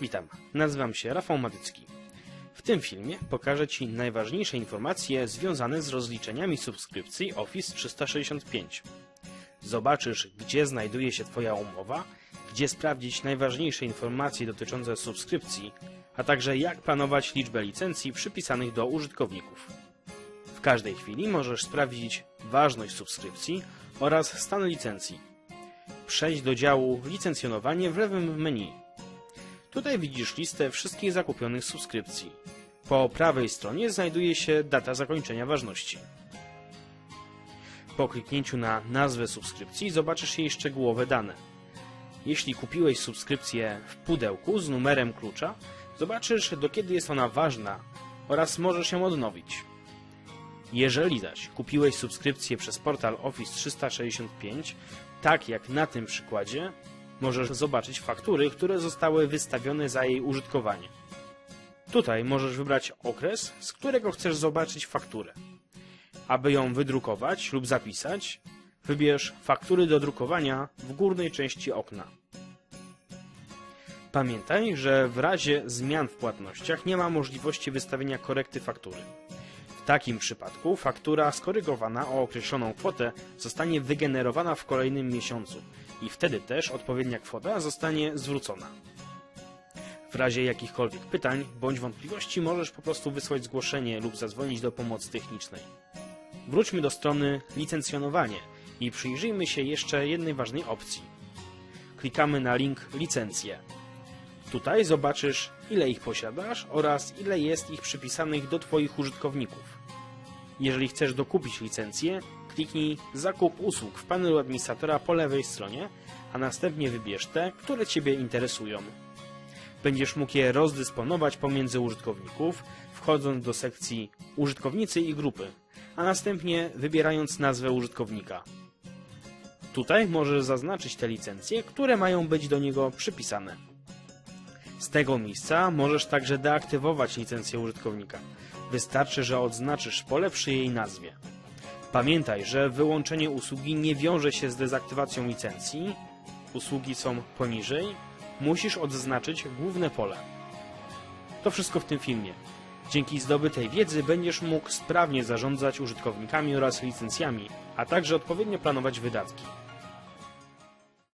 Witam, nazywam się Rafał Matycki. W tym filmie pokażę Ci najważniejsze informacje związane z rozliczeniami subskrypcji Office 365. Zobaczysz, gdzie znajduje się Twoja umowa, gdzie sprawdzić najważniejsze informacje dotyczące subskrypcji, a także jak planować liczbę licencji przypisanych do użytkowników. W każdej chwili możesz sprawdzić ważność subskrypcji oraz stan licencji. Przejdź do działu Licencjonowanie w lewym menu. Tutaj widzisz listę wszystkich zakupionych subskrypcji. Po prawej stronie znajduje się data zakończenia ważności. Po kliknięciu na nazwę subskrypcji zobaczysz jej szczegółowe dane. Jeśli kupiłeś subskrypcję w pudełku z numerem klucza, zobaczysz do kiedy jest ona ważna oraz możesz ją odnowić. Jeżeli zaś kupiłeś subskrypcję przez portal Office 365, tak jak na tym przykładzie, możesz zobaczyć faktury, które zostały wystawione za jej użytkowanie. Tutaj możesz wybrać okres, z którego chcesz zobaczyć fakturę. Aby ją wydrukować lub zapisać, wybierz faktury do drukowania w górnej części okna. Pamiętaj, że w razie zmian w płatnościach nie ma możliwości wystawienia korekty faktury. Takim przypadku faktura skorygowana o określoną kwotę zostanie wygenerowana w kolejnym miesiącu i wtedy też odpowiednia kwota zostanie zwrócona. W razie jakichkolwiek pytań bądź wątpliwości możesz po prostu wysłać zgłoszenie lub zadzwonić do pomocy technicznej. Wróćmy do strony Licencjonowanie i przyjrzyjmy się jeszcze jednej ważnej opcji. Klikamy na link Licencje. Tutaj zobaczysz, ile ich posiadasz oraz ile jest ich przypisanych do Twoich użytkowników. Jeżeli chcesz dokupić licencję, kliknij Zakup usług w panelu administratora po lewej stronie, a następnie wybierz te, które Ciebie interesują. Będziesz mógł je rozdysponować pomiędzy użytkowników, wchodząc do sekcji Użytkownicy i grupy, a następnie wybierając nazwę użytkownika. Tutaj możesz zaznaczyć te licencje, które mają być do niego przypisane. Z tego miejsca możesz także deaktywować licencję użytkownika. Wystarczy, że odznaczysz pole przy jej nazwie. Pamiętaj, że wyłączenie usługi nie wiąże się z dezaktywacją licencji. Usługi są poniżej. Musisz odznaczyć główne pole. To wszystko w tym filmie. Dzięki zdobytej wiedzy będziesz mógł sprawnie zarządzać użytkownikami oraz licencjami, a także odpowiednio planować wydatki.